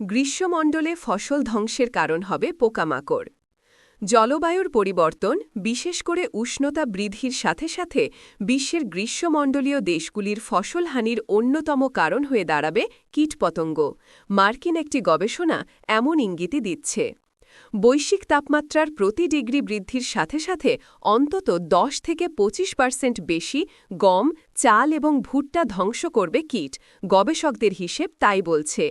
গ্রীষ্মমণ্ডলে ফসল ধ্বংসের কারণ হবে পোকামাকড়। জলবায়ুর পরিবর্তন, বিশেষ করে উষ্ণতা বৃদ্ধির সাথে সাথে বিশ্বের গ্রীষ্মমণ্ডলীয় দেশগুলির ফসলহানির অন্যতম কারণ হয়ে দাঁড়াবে কীটপতঙ্গ। মার্কিন একটি গবেষণা এমন ইঙ্গিতই দিচ্ছে। বৈশ্বিক তাপমাত্রার প্রতি ডিগ্রি বৃদ্ধির সাথে সাথে অন্তত ১০ থেকে ২৫ পার্সেন্ট বেশি গম, চাল এবং ভুট্টা ধ্বংস করবে কীট, গবেষকদের হিসেব তাই বলছে।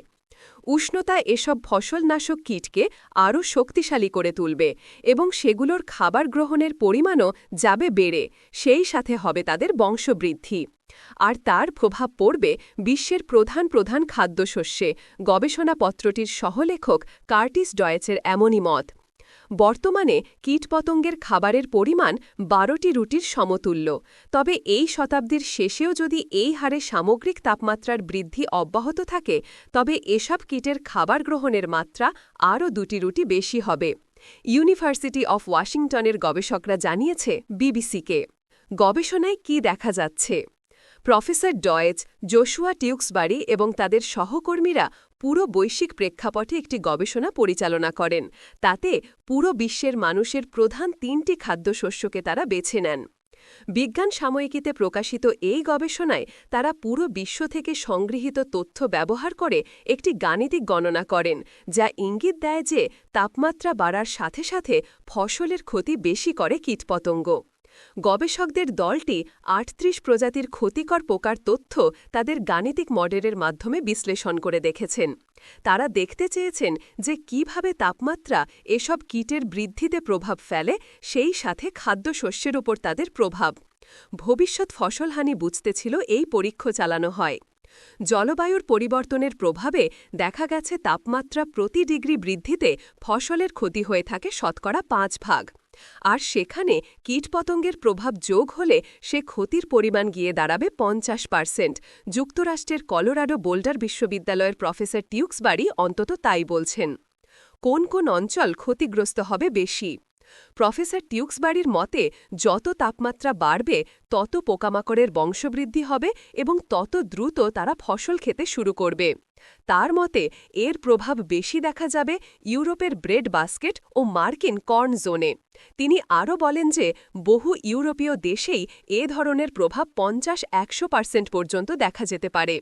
উষ্ণতা এসব ফসলনাশক কীটকে আরও শক্তিশালী করে তুলবে এবং সেগুলোর খাবার গ্রহণের পরিমাণও যাবে বেড়ে, সেই সাথে হবে তাদের বংশবৃদ্ধি। আর তার প্রভাব পড়বে বিশ্বের প্রধান প্রধান খাদ্যশস্যে। গবেষণাপত্রটির সহলেখক কার্টিস ডয়েচের এমনই মত। বর্তমানে কীটপতঙ্গের খাবারের পরিমাণ বারোটি রুটির সমতুল্য। তবে এই শতাব্দীর শেষেও যদি এই হারে সামগ্রিক তাপমাত্রার বৃদ্ধি অব্যাহত থাকে, তবে এসব কীটের খাবার গ্রহণের মাত্রা আরও দুটি রুটি বেশি হবে। ইউনিভার্সিটি অফ ওয়াশিংটনের গবেষকরা জানিয়েছে বিবিসিকে। গবেষণায় কি দেখা যাচ্ছে? প্রফেসর ডয়েজ, জোশুয়া টিউক্সবাড়ি এবং তাদের সহকর্মীরা পুরো বৈশ্বিক প্রেক্ষাপটে একটি গবেষণা পরিচালনা করেন। তাতে পুরো বিশ্বের মানুষের প্রধান তিনটি খাদ্যশস্যকে তারা বেছে নেন। বিজ্ঞান সাময়িকীতে প্রকাশিত এই গবেষণায় তারা পুরো বিশ্ব থেকে সংগৃহীত তথ্য ব্যবহার করে একটি গাণিতিক গণনা করেন, যা ইঙ্গিত দেয় যে তাপমাত্রা বাড়ার সাথে সাথে ফসলের ক্ষতি বেশি করে কীটপতঙ্গ। গবেষকদের দলটি আটত্রিশ প্রজাতির ক্ষতিকর পোকার তথ্য তাদের গাণিতিক মডেলের মাধ্যমে বিশ্লেষণ করে দেখেছেন। তারা দেখতে চেয়েছেন যে কীভাবে তাপমাত্রা এসব কীটের বৃদ্ধিতে প্রভাব ফেলে, সেই সাথে খাদ্যশস্যের ওপর তাদের প্রভাব। ভবিষ্যৎ ফসলহানি বুঝতে ছিল এই পরীক্ষা চালানো হয়। জলবায়ুর পরিবর্তনের প্রভাবে দেখা গেছে তাপমাত্রা প্রতি ডিগ্রি বৃদ্ধিতে ফসলের ক্ষতি হয়ে থাকে শতকরা পাঁচ ভাগ। আর সেখানে কীটপতঙ্গের প্রভাব যোগ হলে সে ক্ষতির পরিমাণ গিয়ে দাঁড়াবে পঞ্চাশ পার্সেন্ট। যুক্তরাষ্ট্রের কলোরাডো বোল্ডার বিশ্ববিদ্যালয়ের প্রফেসর টিউক্সবাড়ি অন্তত তাই বলছেন। কোন কোন অঞ্চল ক্ষতিগ্রস্ত হবে বেশি? প্রফেসর টিউক্সবাড়ির মতে, যত তাপমাত্রা বাড়বে, তত পোকামাকড়ের বংশবৃদ্ধি হবে এবং তত দ্রুত তারা ফসল খেতে শুরু করবে। তার মতে, এর প্রভাব বেশি দেখা যাবে ইউরোপের ব্রেড বাস্কেট ও মার্কিন কর্ন জোনে। তিনি আরও বলেন যে, বহু ইউরোপীয় দেশেই এ ধরনের প্রভাব পঞ্চাশ একশো পার্সেন্ট পর্যন্ত দেখা যেতে পারে।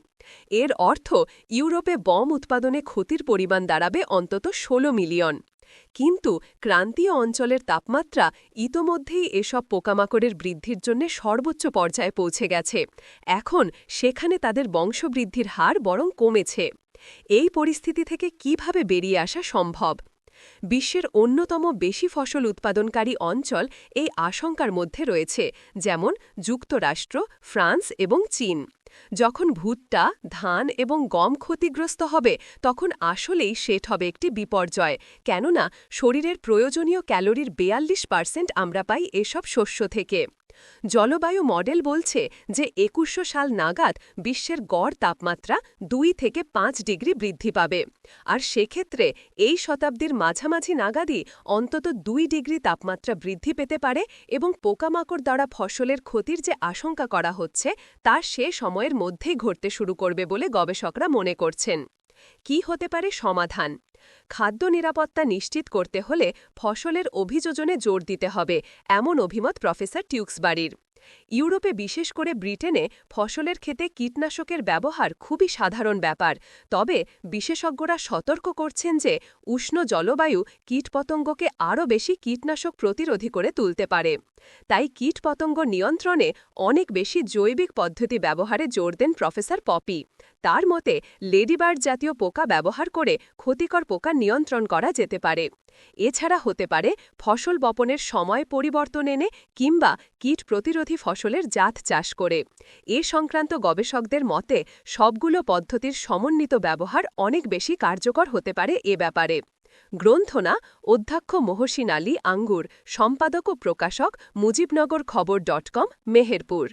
এর অর্থ, ইউরোপে বম উৎপাদনে ক্ষতির পরিমাণ দাঁড়াবে অন্তত ১৬ মিলিয়ন। কিন্তু ক্রান্তীয় অঞ্চলের তাপমাত্রা ইতোমধ্যেই এসব পোকামাকড়ের বৃদ্ধির জন্য সর্বোচ্চ পর্যায়ে পৌঁছে গেছে। এখন সেখানে তাদের বংশবৃদ্ধির হার বরং কমেছে। এই পরিস্থিতি থেকে কীভাবে বেরিয়ে আসা সম্ভব? বিশ্বের অন্যতম বেশি ফসল উৎপাদনকারী অঞ্চল এই আশঙ্কার মধ্যে রয়েছে, যেমন যুক্তরাষ্ট্র, ফ্রান্স এবং চীন। যখন ভুট্টা ধান এবং গম ক্ষতিগ্রস্ত হবে, তখন আসলেই সেট হবে একটি বিপর্যয়। কেননা, শরীরের প্রয়োজনীয় ক্যালোরির বেয়াল্লিশ পার্সেন্ট আমরা পাই এসব শস্য থেকে। জলবায়ু মডেল বলছে যে একুশশো সাল নাগাদ বিশ্বের গড় তাপমাত্রা দুই থেকে পাঁচ ডিগ্রি বৃদ্ধি পাবে। আর সেক্ষেত্রে এই শতাব্দীর মাঝামাঝি নাগাদই অন্তত দুই ডিগ্রি তাপমাত্রা বৃদ্ধি পেতে পারে এবং পোকামাকড় দ্বারা ফসলের ক্ষতির যে আশঙ্কা করা হচ্ছে, তা সে সময়ের মধ্যেই ঘটতে শুরু করবে বলে গবেষকরা মনে করছেন। কি হতে পারে সমাধান? খাদ্য নিরাপত্তা নিশ্চিত করতে হলে ফসলের অভিযোজনে জোর দিতে হবে এমন অভিমত প্রফেসর টিউক্সবাড়ির। ইউরোপে বিশেষ করে ব্রিটেনে ফসলের ক্ষেতে কীটনাশকের ব্যবহার খুবই সাধারণ ব্যাপার, তবে বিশেষজ্ঞরা সতর্ক করছেন যে উষ্ণ জলবায়ু কীটপতঙ্গকে আরও বেশি কীটনাশক প্রতিরোধী করে তুলতে পারে। তাই কীটপতঙ্গ নিয়ন্ত্রণে অনেক বেশি জৈবিক পদ্ধতি ব্যবহারে জোর দেন প্রফেসর পপি। তার মতে, লেডিবার্ড জাতীয় পোকা ব্যবহার করে ক্ষতিকর পোকা নিয়ন্ত্রণ করা যেতে পারে। এছাড়া হতে পারে ফসল বপনের সময় পরিবর্তন এনে কিংবা কীট প্রতিরোধী ফসলের জাত চাষ করে। এ সংক্রান্ত গবেষকদের মতে, সবগুলো পদ্ধতির সমন্বিত ব্যবহার অনেক বেশি কার্যকর হতে পারে এ ব্যাপারে। গ্রন্থনা, অধ্যক্ষ মহসিন আলী আঙ্গুর, সম্পাদক ও প্রকাশক মুজিবনগর খবর ডট কম, মেহেরপুর।